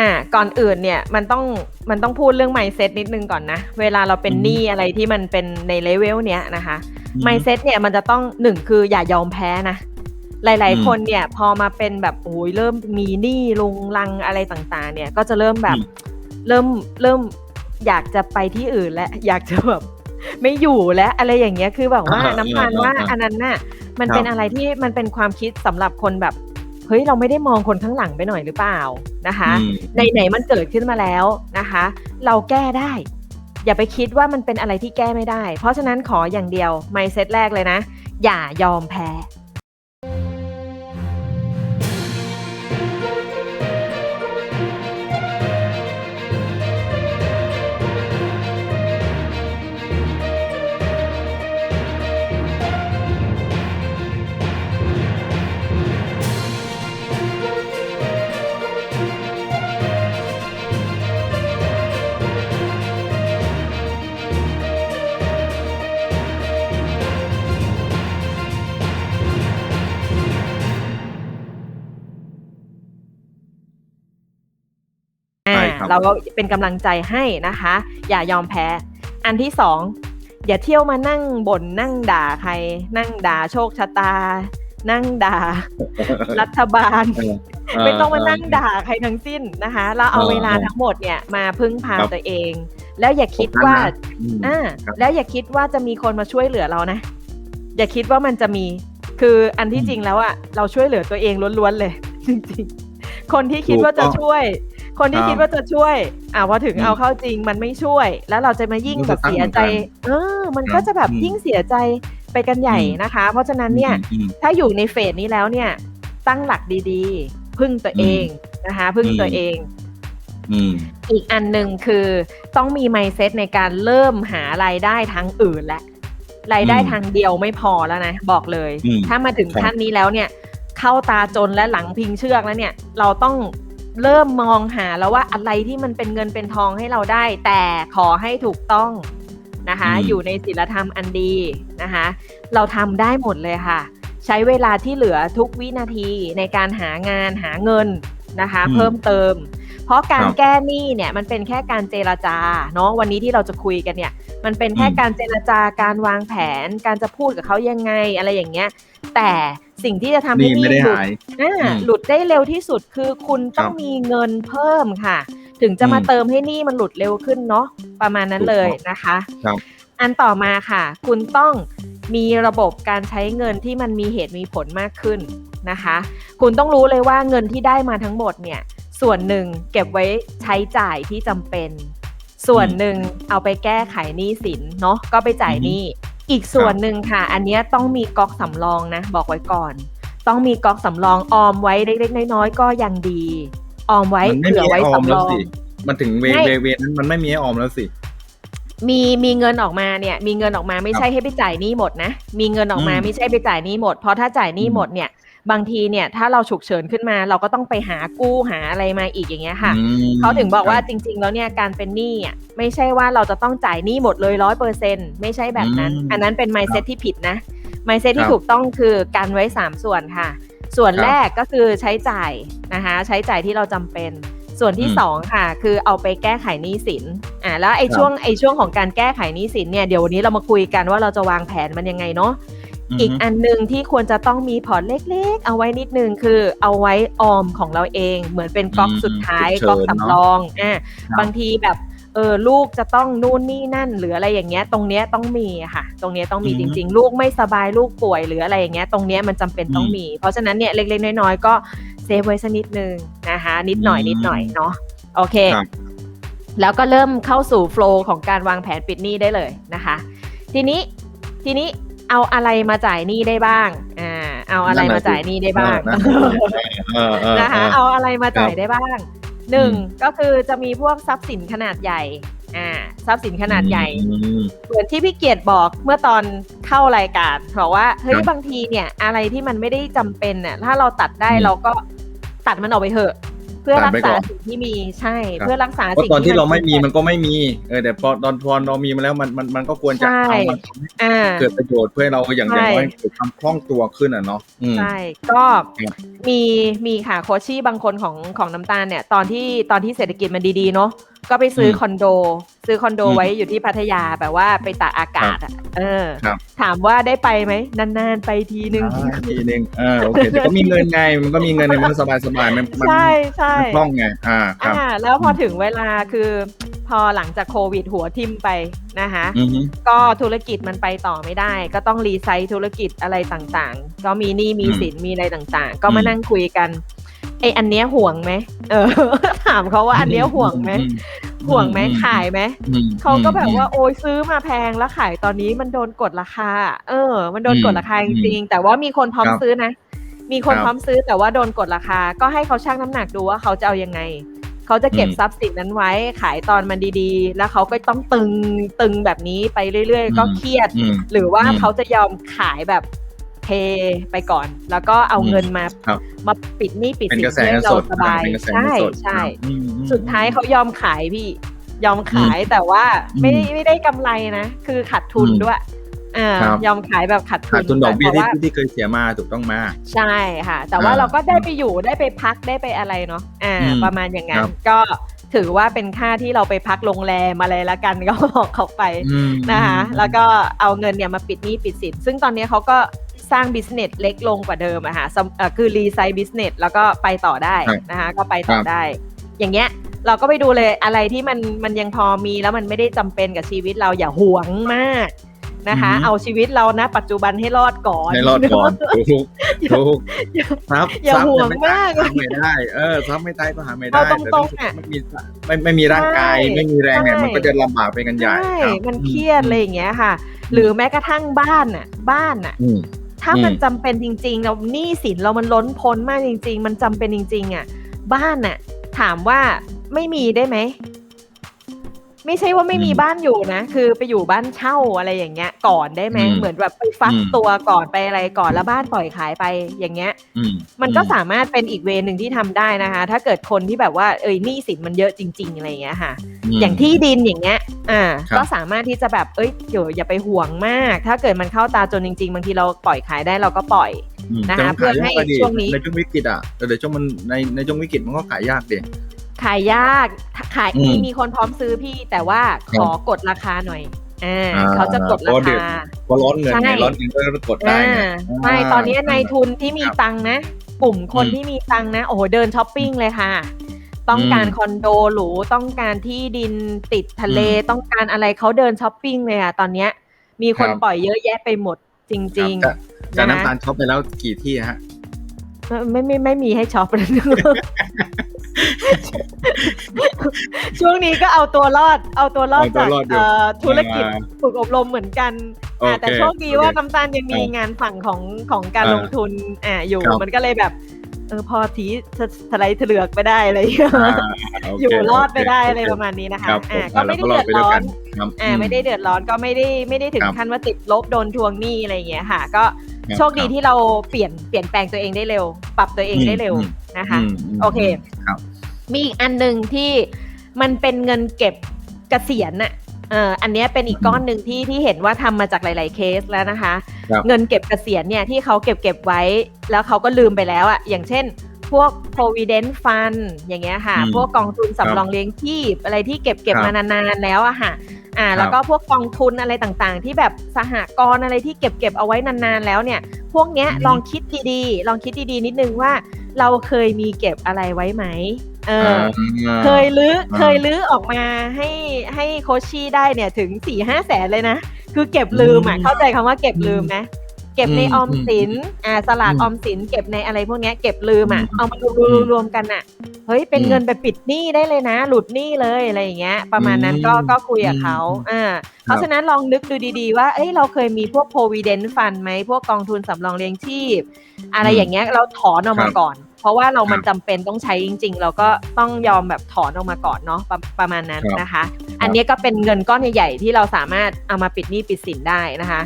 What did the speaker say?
อ่าก่อนอื่นเนี่ยมันต้องมันต้องพูดเรื่อง mindset นิดนึงก่อนนะ เวลาเราเป็นอือฮึหนี้อะไรที่มันเป็นในเลเวลเนี้ยนะคะอืม mindset เนี่ยมันจะต้องหนึ่งคืออย่ายอมแพ้นะ หลายอืมๆคนเนี่ยพอมาเป็นแบบโอ้ยเริ่มมีหนี้ลุงลังอะไรต่างๆ เนี่ยก็จะเริ่มแบบอืมเริ่มเริ่มอยากจะไปที่อื่นและอยากจะแบบไม่อยู่แล้วอะไรอย่างเงี้ยคือแบบว่าอ่าน้ำตาลอ่าว่าอ่าอันนั้นน่ะมันครับเป็นอะไรที่มันเป็นความคิดสำหรับคนแบบ เฮ้ยเราไม่ได้มองคนข้างหลังไปหน่อยหรือเปล่านะคะอืมในไหนๆมันเกิดขึ้นมาแล้วนะคะ เราแก้ได้ อย่าไปคิดว่ามันเป็นอะไรที่แก้ไม่ได้ เพราะฉะนั้นขออย่างเดียว mindset แรกเลยนะ อย่ายอมแพ้ เราก็เป็นกำลังใจให้นะคะ อย่ายอมแพ้ อันที่สองอย่าเที่ยวมานั่งบ่นนั่งด่าใคร นั่งด่าโชคชะตา นั่งด่า รัฐบาล ไม่ต้องมานั่งด่าใครทั้งสิ้นนะคะเราเอาเออเวลาเออทั้งหมดเนี่ยมาพึ่งพาครับตัวเอง แล้วอย่าคิดผมว่านะอืมอ่าครับแล้วอย่าคิดว่าจะมีคนมาช่วยเหลือเรานะ อย่าคิดว่ามันจะมีคืออันที่อืมจริงแล้วอะเราช่วยเหลือตัวเองล้วนๆเลย จริงๆ คนที่คิดว่าจะถูกต้องช่วย คนที่ครับคิดว่าจะช่วย อ่าพอถึงอืมเอาเข้าจริงมันไม่ช่วย แล้วเราจะมายิ่งมันแบจะบตั้งเสียใจเหมือนกันเออ มันครับก็จะแบบอืมยิ่งเสียใจไปกันใหญ่อืมนะคะ เพราะฉะนั้นเนี่ยอืมถ้าอยู่ในเฟสนี้แล้วเนี่ย ตั้งหลักดีๆ พึ่งตัวเองนะคะ พึ่งอืมตัวเองอืมอีกอันหนึ่งคือต้องมี mindset ในการเริ่มหารายได้ทางอื่นและรายได้อืมทางเดียวไม่พอแล้วนะ บอกเลยอืมถ้ามาถึงครับขั้นนี้แล้วเนี่ย เข้าตาจนและหลังพิงเชือกแล้วเนี่ย เราต้อง เริ่มมองหาแล้วว่าอะไรที่มันเป็นเงินเป็นทองให้เราได้ แต่ขอให้ถูกต้องนะคะอืมอยู่ในศีลธรรมอันดีนะคะเราทำได้หมดเลยค่ะ ใช้เวลาที่เหลือทุกวินาทีในการหางานหาเงินนะคะอืมเพิ่มเติม เพราะการครับแก้หนี้เนี่ยมันเป็นแค่การเจรจาเนาะวันนี้ที่เราจะคุยกันเนี่ย มันเป็นแค่อืมการเจรจาการวางแผน การจะพูดกับเขายังไงอะไรอย่างเงี้ย แต่ สิ่งที่จะทำให้นี่หไม่นี้ได้หลุดหายอ่าอืมหลุดได้เร็วที่สุดคือคุณต้องครับมีเงินเพิ่มค่ะ ถึงจะมาอืมเติมให้หนี้มันหลุดเร็วขึ้นเนาะประมาณนั้นถูกเลยต้องนะคะครับอันต่อมาค่ะ คุณต้องมีระบบการใช้เงินที่มันมีเหตุมีผลมากขึ้นนะคะ คุณต้องรู้เลยว่าเงินที่ได้มาทั้งหมดเนี่ย ส่วนหนึ่งเก็บไว้ใช้จ่ายที่จำเป็น ส่วนหนึ่งเอาไปแก้ไขหนี้สินเนาะก็ไปจ่ายหนี้ อีกส่วนหนึ่งค่ะ อันเนี้ยต้องมีก๊อกสำรองนะ บอกไว้ก่อน ต้องมีก๊อกสำรองออมไว้เล็กๆน้อยๆก็ยังดี ออมไว้มันไม่เผื่มีอไว้ให้ออมสำรแล้วองสิมันถึงเวไม่เวเวนั้นมันไม่มีให้ออมแล้วสิ มีมีเงินออกมาเนี่ย มีเงินออกมาไม่ใช่ให้ไปจ่ายหนี้หมดนะ มีเงินออกมาอืมไม่ใช่ไปจ่ายหนี้หมด เพราะถ้าจ่ายหนี้อืมหมดเนี่ย บางทีเนี่ยถ้าเราฉุกเฉินขึ้นมา เราก็ต้องไปหากู้หาอะไรมาอีกอย่างเงี้ยค่ะอืมเขาถึงบอกว่าครับจริง ๆ แล้วเนี่ยการเป็นหนี้อะไม่ใช่ว่าเราจะต้องจ่ายหนี้หมดเลยร้อยเปอร์เซ็นไม่ใช่แบบนั้นอืมอันนั้นเป็น mindset ที่ผิดนะ mindset คที่รับถูกต้องคือการไว้ 3 ส่วนค่ะ ส่วนครับแรกก็คือใช้จ่ายนะคะใช้จ่ายที่เราจำเป็น ส่วนที่อืมสองค่ะ คือเอาไปแก้ไขหนี้สินอ่าแล้วไอ้ครับช่วงไอ้ช่วงของการแก้ไขหนี้สินเนี่ยเดี๋ยววันนี้เรามาคุยกันว่าเราจะวางแผนมันยังไงเนาะอีกอันหนึ่งที่ควรจะต้องมีพอร์ตเล็กๆ เอาไว้นิดนึงคือเอาไว้ออมของเราเอง เหมือนเป็นก๊อกอืมสุดท้ายฉุกเฉินก๊อกสำรองอ่าครับบางทีแบบ เออลูกจะต้องนู่นนี่นั่น หรืออะไรอย่างเงี้ย ตรงเนี้ยต้องมีอะค่ะ ตรงเนี้ยต้องมีอืจมริง ๆ ลูกไม่สบายลูกป่วยหรืออะไรอย่างเงี้ยตรงเนี้ยมันจำเป็นต้องอืมมี เพราะฉะนั้นเนี่ยเล็กๆน้อยๆก็เซฟไว้สักนิดนึงนะคะนิดหน่อยอืมนิดหน่อยเนาะโอเคครับแล้วก็เริ่มเข้าสู่โฟล์ของการวางแผนปิดหนี้ได้เลยนะคะ ทีนี้ทีนี้เอาอะไรมาจ่ายหนี้ได้บ้าง อ่า เอาอะไรมาจ่ายหนี้ได้บ้างเออเออนะคะเออเอาอะไรมาจ่ายครับได้บ้าง หนึ่งอืมก็คือจะมีพวกทรัพย์สินขนาดใหญ่อ่าทรัพย์สินขนาดใหญ่อืมเหมือนที่พี่เกียรติบอกเมื่อตอนเข้ารายการบอกว่าเฮ้ยครับบางทีเนี่ยอะไรที่มันไม่ได้จำเป็นน่ะถ้าเราตัดได้อืมเราก็ตัดมันออกไปเถอะ เพื่อตัรัดกไว้ษาก่อนสิ่งที่มีใช่ครับเพื่อรักษาเพราะสิ่งตอนที่เราไม่มีนมันก็ไม่มีเออแต่พอตอนพอเรามีมาแล้วมันมันมันก็ควรจะใช่เอามาทำให้อ่าเกิดประโยชน์เพื่อให้เราอย่างอใช่ย่างน้อยเกิดความคล่องตัวขึ้นอะเนาะอืมใช่ก็ครับมีมีค่ะโคชชี่บางคนของของน้ำตาลเนี่ยตอนที่ตอนที่เศรษฐกิจมันดีๆเนาะ ก็ไปซื้ออมคอนโด ซื้อคอนโดอืมไว้อยู่ที่พัทยาแบบว่าไปตากอากาศอะเออครับถามว่าได้ไปไหมนานๆไปทีนึงอ่าทีนึงเออโอเคแต่ก็มีเงินไงมันก็มีเงินในมันสบายสบายๆมันมันใช่ใช่มันคล่องไงอ่าครับอ่าแล้วพอถึงเวลาคือพอหลังจากโควิดหัวทิมไปนะคะอือฮึก็ธุรกิจมันไปต่อไม่ได้ ก็ต้องรีไซต์ธุรกิจอะไรต่างๆ ก็มีหนี้มีสินมีอะไรต่างๆ ก็มาอืมนั่งคุยกัน ไออันเนี้ยห่วงไหมเออ ถามเขาว่าอันเนี้ยห่วงไหมอืห่วงไหมอืขายไหมอืมเขาก็แบบว่าอืมโอ้ยซื้อมาแพงแล้วขายตอนนี้มันโดนกดราคา เออ มันโดนอืมกดราคาจริงๆแต่ว่ามีคนพร้อมครับซื้อนะ มีคนครับพร้อมซื้อแต่ว่าโดนกดราคา ก็ให้เขาชั่งน้ำหนักดูว่าเขาจะเอายังไงเขาจะเก็บอืมทรัพย์สินนั้นไว้ขายตอนมันดีๆ แล้วเขาก็ต้องตึงตึงแบบนี้ไปเรื่อยอืมๆก็เครียดอืมหรือว่าอืมเขาจะยอมขายแบบ เทไปก่อน แล้วก็เอาอืมเงินมาครับมาปิดหนี้ปิดเป็นสินกระแสให้เงินเราสดสบายเป็นกระแสเงิใช่นสดใช่อืมอืมสุดท้ายเขายอมขายพี่ยอมขายแต่ว่าอืมไม่ได้ไม่ได้กำไรนะ คือขาดทุนอืมด้วยอ่าครับยอมขายแบบขาดทุขาดนทุนดอกเบี้ยแต่ที่ว่าที่เคยเสียมาถูกต้องมา ใช่ค่ะ แต่ว่าอ่าเราก็ได้ไปอยู่ได้ไปพักได้ไปอะไรเนาะอ่าอืมประมาณอย่างนั้ครันบก็ถือว่าเป็นค่าที่เราไปพักโรงแรมอะไรละกันก็บอกเขาไปอืมนะคะแล้วก็เอาเงินเนี่ยมาปิดหนี้ปิดสินซึ่งตอนนี้เขาก็ สร้างบิสเนสเล็กลงกว่าเดิมอะค่ะสำเอ่อคือรีไซน์บิสเนสแล้วก็ไปต่อได้ครับนะคะก็ไปต่อครับได้ อย่างเงี้ยเราก็ไปดูเลยอะไรที่มันมันยังพอมีแล้วมันไม่ได้จำเป็นกับชีวิตเราอย่าหวงมากนะคะอือฮึเอาชีวิตเรานะปัจจุบันให้รอดก่อนให้รอดก่อนถูกถูกครับอย่าทรัพห่วงไมากหาไม่ได้เออทรัพย์ไม่ได้ก็หาไม่ได้เอาตรงแต่ๆถ้าอะไม่มีไม่ไม่มีร่างกายใช่ไม่มีแรงเนี่ยใช่มันก็จะลำบากไปกันใหญ่ใช่ครับมันเครียดอะไรอย่างเงี้ยค่ะ หรือแม้กระทั่งบ้านน่ะบ้านน่ะอืม ถ้ามันอืมจำเป็นจริงๆเราหนี้สินเรามันล้นพ้นมากจริง ๆ มันจำเป็นจริง ๆ อะ บ้านน่ะ ถามว่าไม่มีได้ไหม ไม่ใช่ว่าไม่มีอืมบ้านอยู่นะ คือไปอยู่บ้านเช่าอะไรอย่างเงี้ย ก่อนได้ไหมอืมเหมือนแบบไปฟักอืมตัวก่อนไปอะไรก่อนแล้วบ้านปล่อยขายไปอย่างเงี้ยอืมมันก็สามารถเป็นอีกเวย์หนึ่งที่ทำได้นะคะ ถ้าเกิดคนที่แบบว่าเอ้ยหนี้สินมันเยอะจริง ๆอะไรอย่างเงี้ยค่ะมอย่างที่ดินอย่างเงี้ย อ่าครับก็สามารถที่จะแบบเอ้ยเดี๋ยวอย่าไปห่วงมาก ถ้าเกิดมันเข้าตาจนจริง ๆบางทีเราปล่อยขายได้เราก็ปล่อยอืมนะคะแต่มัเพื่อให้ขายยากดิช่วงนี้ในช่วงวิกฤตอะแต่เดี๋ยวช่วงมันในในช่วงวิกฤตมันก็ขายยากดิขายยาก ขายอืมมีมีคนพร้อมซื้อพี่แต่ว่าครัขบอกดราคาหน่อยอ่าอ่าเขาจะกดราเพราะเดี๋ยวคาพอร้อนเงินใช่ไงร้อนเงินก็กดได้อ่าไงใช่ตอนนี้ในทุนที่มีครับตังค์นะ กลุ่มคนอืมที่มีตังค์นะ โอ้โหเดินช้อปปิ้งเลยค่ะ ต้องการอืมคอนโดหรูต้องการที่ดินติดทะเลอืมต้องการอะไรเขาเดินช้อปปิ้งเลยค่ะตอนเนี้ย มีคนครับปล่อยเยอะแยะไปหมดจริงครับแต่ๆแต่นะน้ำตาลช็อปไปแล้วกี่ที่ฮะไม่ไม่ไม่มีให้ช็อปเลย ช่วงนี้ก็เอาตัวรอด เอาตัวรอดเอาตัวจากรอดอยู่เอ่อธุรกิจอ่าฝึกอบรมเหมือนกันอ่าโอเคแต่โชคดีโอเคว่าน้ำตาลยังมีอ่างานฝั่งของของการอ่าลงทุนอ่าอยู่ครับมันก็เลยแบบเออพอทีทลายเถลือกไปได้อะไรอย่างเงี้ยอ่าโเคอยู่รอดไปได้โคอะไรประมาณนี้นะคะครับผมอ่าอ่าก็ไม่ได้เราก็รอดเดือดร้อไปด้วยกันนครับอ่าไม่ได้เดือดร้อนก็ไม่ได้ไม่ได้ถึงครับขั้นว่าติดลบโดนทวงหนี้อะไรอย่างเงี้ยค่ะ ก็ครับโชคดีครับที่เราเปลี่ยนเปลี่ยนแปลงตัวเองได้เร็ว ปรับตัวเองได้เร็วอืมนะคะอืมมโอเคครับ มีอีกอันหนึ่งที่มันเป็นเงินเก็บเกษียณน่ะเอ่ออันเนี้ยเป็นอีกก้อนหนึ่งที่ที่เห็นว่าทำมาจากหลาย ๆ เคสแล้วนะคะ ครับ เงินเก็บเกษียณเนี่ยที่เขาเก็บเก็บไว้ แล้วเขาก็ลืมไปแล้วอะอย่างเช่น พวก provident fund อย่างเงี้ยค่ะ อืมพวกกองทุนครับสำรองเลี้ยงชีพอะไรที่เก็บเก็บครับมานานๆแล้วอะค่ะ อ่า ครับแล้วก็พวกกองทุนอะไรต่างๆ ที่แบบสหกรณ์อะไรที่เก็บเก็บเอาไว้นานๆแล้วเนี่ย พวกเนี้ยอืม ลองคิดดีๆ ลองคิดดีๆนิดนึงว่า เราเคยมีเก็บอะไรไว้ไหมเอออ่าเคยลื้ออ่าเคยลื้อออกมาให้ให้โคชชี่ได้เนี่ยถึงสี่ห้าแสนเลยนะ คือเก็บลืมอะอืมเข้าใจคำว่าเก็บลืมไหมเก็บในอืมออมสินอ่าสลากอืมออมสินเก็บในอะไรพวกเนี้ยเก็บลืมอะอืมเอามารวมอืมรวมกันอะเฮ้ยเป็นอืมเงินไปปิดหนี้ได้เลยนะ หลุดหนี้เลยอะไรอย่างเงี้ย ประมาณนั้นก็อืมก็คุยกับเขาอืมอ่าเพราะฉะนั้นลองนึกดูดีๆว่าเอ้ยเราเคยมีพวก provident fund ไหมพวกกองทุนสำรองเลี้ยงชีพ อะไรอืมอย่างเงี้ยเราถอนออกมาครับก่อน เพราะว่าเรามันครับจำเป็นต้องใช้จริง ๆ เราก็ต้องยอมแบบถอนออกมาก่อนเนาะประประมาณนั้นครับนะคะ อันเนี้ยก็เป็นเงินก้อนใหญ่ๆที่เราสามารถเอามาปิดหนี้ปิดสินได้นะคะ